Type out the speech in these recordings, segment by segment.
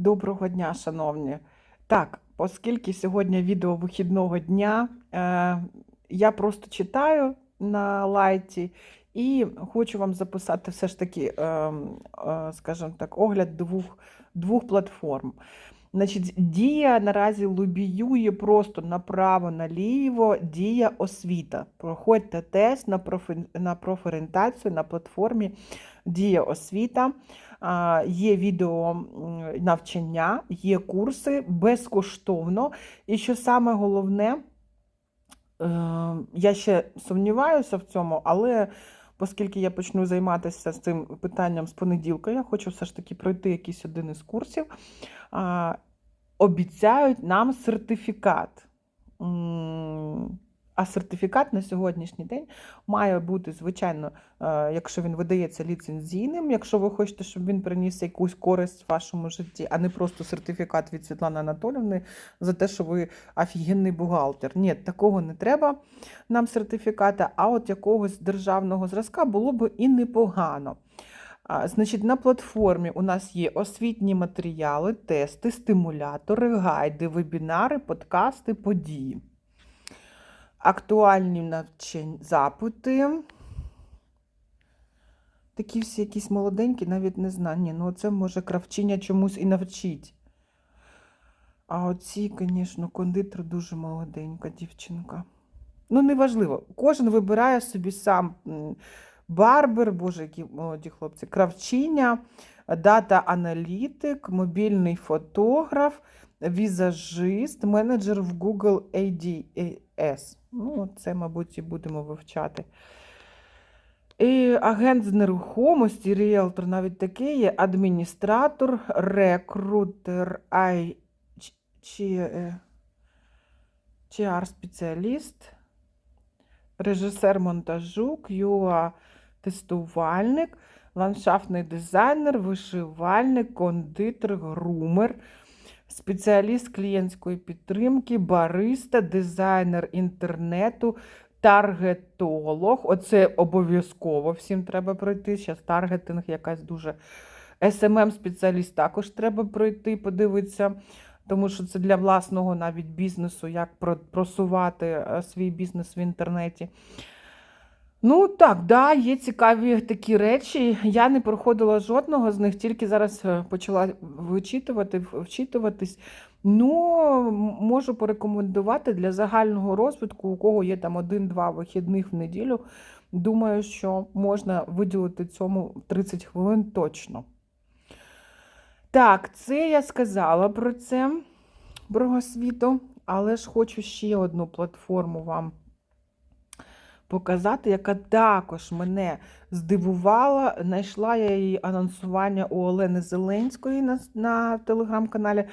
Доброго дня, шановні. Так, оскільки сьогодні відео вихідного дня, е, я просто читаю на лайті і хочу вам записати все ж таки, е, е, скажімо так, огляд двох, двох платформ. Значить, Дія наразі лобіює просто направо-наліво Дія освіта. Проходьте тест на, профорієнтацію на платформі Дія освіта. Є відео навчання, є курси безкоштовно. І що саме головне, е, я ще сумніваюся в цьому, але оскільки я почну займатися цим питанням з понеділка, я хочу все ж таки пройти якийсь один із курсів. Обіцяють нам сертифікат. А сертифікат на сьогоднішній день має бути, звичайно, е, якщо він видається ліцензійним, якщо ви хочете, щоб він приніс якусь користь в вашому житті, а не просто сертифікат від Світлани Анатолівни за те, що ви офігенний бухгалтер. Ні, такого не треба нам сертифіката, а от якогось державного зразка було б і непогано. Значить, на платформі у нас є освітні матеріали, тести, стимулятори, гайди, вебінари, подкасти, події. Актуальні навчань, запити. Такі всі якісь молоденькі, навіть не знаю. Ні, ну це може кравчиня чомусь і навчить. А оці, звісно, кондитер дуже молоденька дівчинка. Ну, неважливо. Кожен вибирає собі сам барбер, боже, які молоді хлопці, кравчиня, дата-аналітик, мобільний фотограф, візажист, менеджер в Google ADS. Ну, це, мабуть, і будемо вивчати. І агент з нерухомості, ріелтор навіть такий є, адміністратор, рекрутер, ай, ч- чи, е, HR-спеціаліст, режисер монтажу, QA-тестувальник, ландшафтний дизайнер, вишивальник, кондитер, грумер, спеціаліст клієнтської підтримки, бариста, дизайнер інтернету, таргетолог. Оце обов'язково всім треба пройти. Зараз таргетинг якась дуже. SMM-спеціаліст також треба пройти, подивитися, тому що це для власного навіть бізнесу, як просувати е, свій бізнес в інтернеті. Ну так, да, є цікаві такі речі. Я не проходила жодного з них, тільки зараз е, почала вичитувати, вчитуватись. Ну, можу порекомендувати для загального розвитку, у кого є там один-два вихідних в неділю. Думаю, що можна виділити цьому 30 хвилин точно. Так, це я сказала про це, про освіту, але ж хочу ще одну платформу вам показати, яка також мене здивувала. Знайшла я її анонсування у Олени Зеленської на, на телеграм-каналі.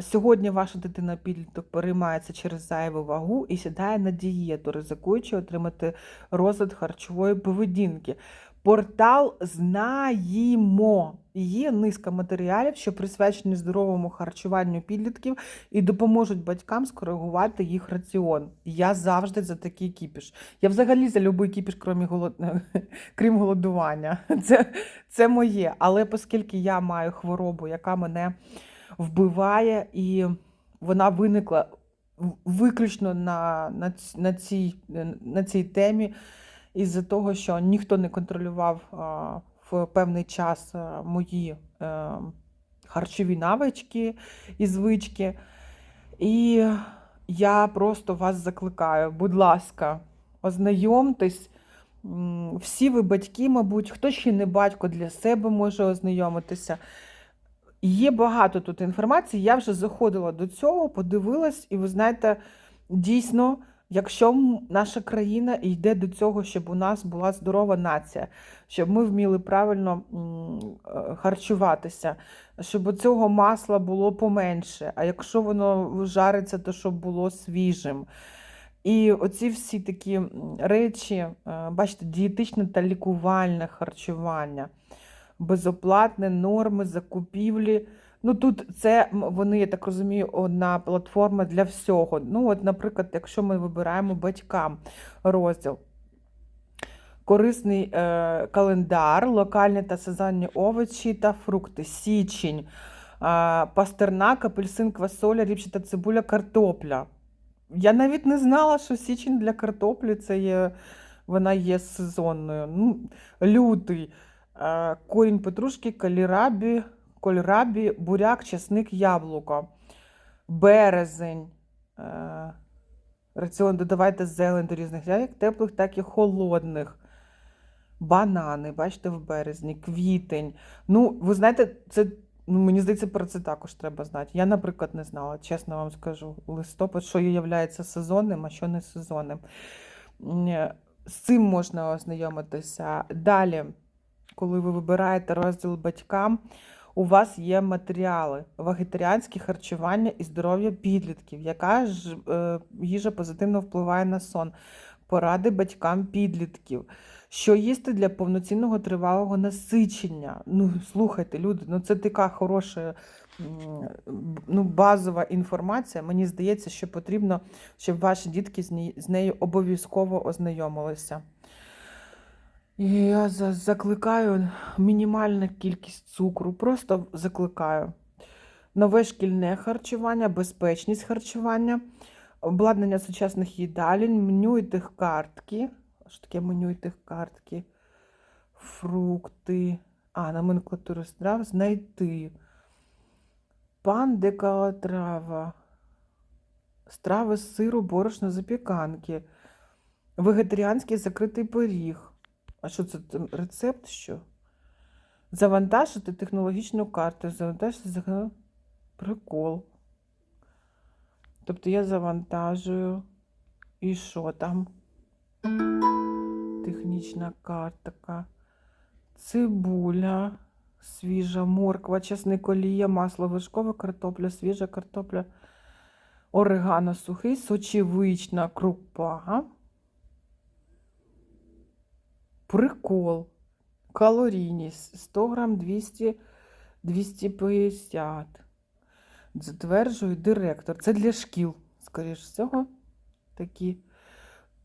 Сьогодні ваша дитина підліток переймається через зайву вагу і сідає на дієту, ризикуючи отримати розлад харчової поведінки. Портал знаємо. Є низка матеріалів, що присвячені здоровому харчуванню підлітків і допоможуть батькам скоригувати їх раціон. Я завжди за такий кіпіш. Я взагалі за будь-який кіпіш, крім, голод... крім голодування. Це, це моє. Але оскільки я маю хворобу, яка мене вбиває, і вона виникла виключно на, на, цій, на цій темі, із-за того, що ніхто не контролював в певний час а, мої е, харчові навички і звички. І я просто вас закликаю, будь ласка, ознайомтесь. Всі ви батьки, мабуть, хто ще не батько для себе може ознайомитися. Є багато тут інформації. Я вже заходила до цього, подивилась, і ви знаєте, дійсно, якщо наша країна йде до цього, щоб у нас була здорова нація, щоб ми вміли правильно е, харчуватися, щоб цього масла було поменше, а якщо воно жариться, то щоб було свіжим. І оці всі такі речі, е, бачите, дієтичне та лікувальне харчування безоплатне, норми, закупівлі. Ну тут це вони, я так розумію, одна платформа для всього. Ну, от, наприклад, якщо ми вибираємо батькам розділ. Корисний е, календар, локальні та сезонні овочі та фрукти, січень, а, пастернак, апельсин, квасоля, ріпчата цибуля, картопля. Я навіть не знала, що січень для картоплі це є, вона є сезонною. Ну, лютий, а, корінь петрушки, калірабі, кольрабі, буряк, чесник, яблуко. Березень. Е, Раціон додавайте зелень до різних як теплих, так і холодних. Банани, бачите, в березні, квітень. Ну, ви знаєте, це, ну, мені здається, про це також треба знати. Я, наприклад, не знала, чесно вам скажу. Листопад, що є сезонним, а що не сезонним. Е, З цим можна ознайомитися. Далі, коли ви вибираєте розділ батькам, у вас є матеріали вегетаріанське харчування і здоров'я підлітків, яка ж е, їжа позитивно впливає на сон, поради батькам підлітків, що їсти для повноцінного тривалого насичення. Ну, слухайте, люди, ну це така хороша ну, базова інформація. Мені здається, що потрібно, щоб ваші дітки з нею обов'язково ознайомилися. Я закликаю мінімальна кількість цукру, просто закликаю. Нове шкільне харчування, безпечність харчування, обладнання сучасних їдалень, меню і картки. Що таке меню і картки? Фрукти. А, номенклатуру страв знайти. Пан калатрава. Страви з сиру, борошна, запіканки. Вегетаріанський закритий пиріг. А що це там, рецепт? Що? Завантажити технологічну карту. Завантажити за- прикол. Тобто я завантажую. І що там? Технічна картка. Цибуля, свіжа морква, чесник олія, масло вершкове, картопля, свіжа картопля, орегано сухий, сочевична крупа. Прикол. Калорійність 100 грам 200, 250. Затверджує директор. Це для шкіл, скоріш всього. Такі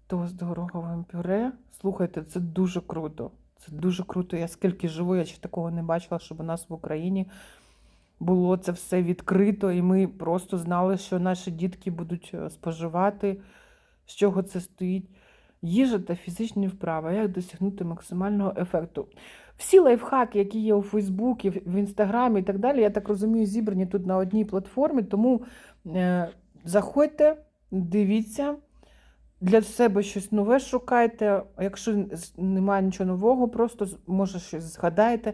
тост з гороховим пюре. Слухайте, це дуже круто. Це дуже круто. Я скільки живу, я ще такого не бачила, щоб у нас в Україні було це все відкрито, і ми просто знали, що наші дітки будуть е, споживати, з чого це стоїть. Їжа та фізичні вправи, як досягнути максимального ефекту. Всі лайфхаки, які є у Фейсбуці, в Інстаграмі і так далі, я так розумію, зібрані тут на одній платформі. Тому е, заходьте, дивіться, для себе щось нове шукайте. Якщо немає нічого нового, просто може щось згадаєте.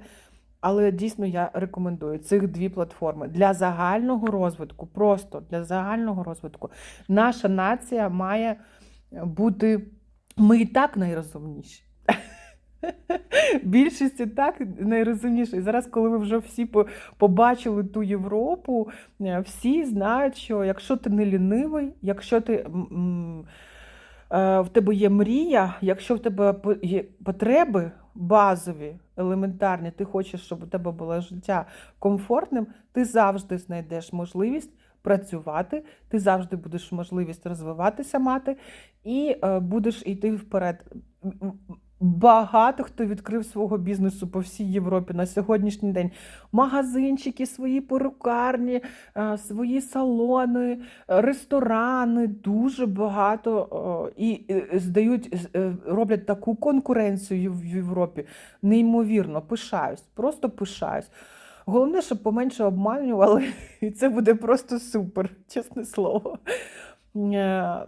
Але дійсно я рекомендую цих дві платформи для загального розвитку, просто для загального розвитку. Наша нація має бути. Ми і так найрозумніші. Більшість і так найрозумніші. І зараз, коли ви вже всі побачили ту Європу, е, всі знають, що якщо ти не лінивий, якщо ти. е, В тебе є мрія, якщо в тебе є потреби базові, елементарні, ти хочеш, щоб у тебе було життя комфортним, ти завжди знайдеш можливість працювати, ти завжди будеш можливість розвиватися мати і е, будеш йти вперед. Багато хто відкрив свого бізнесу по всій Європі на сьогоднішній день. Магазинчики, свої перукарні, е, свої салони, е, ресторани, дуже багато і здають, роблять таку конкуренцію в Європі. Неймовірно, пишаюсь, просто пишаюсь. Головне, щоб поменше обманювали, і це буде просто супер, чесне слово. Е,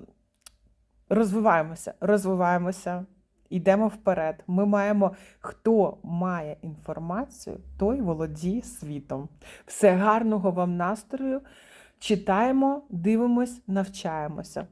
Розвиваємося, розвиваємося, йдемо вперед. Ми маємо, хто має інформацію, той володіє світом. Все гарного вам настрою. Читаємо, дивимось, навчаємося.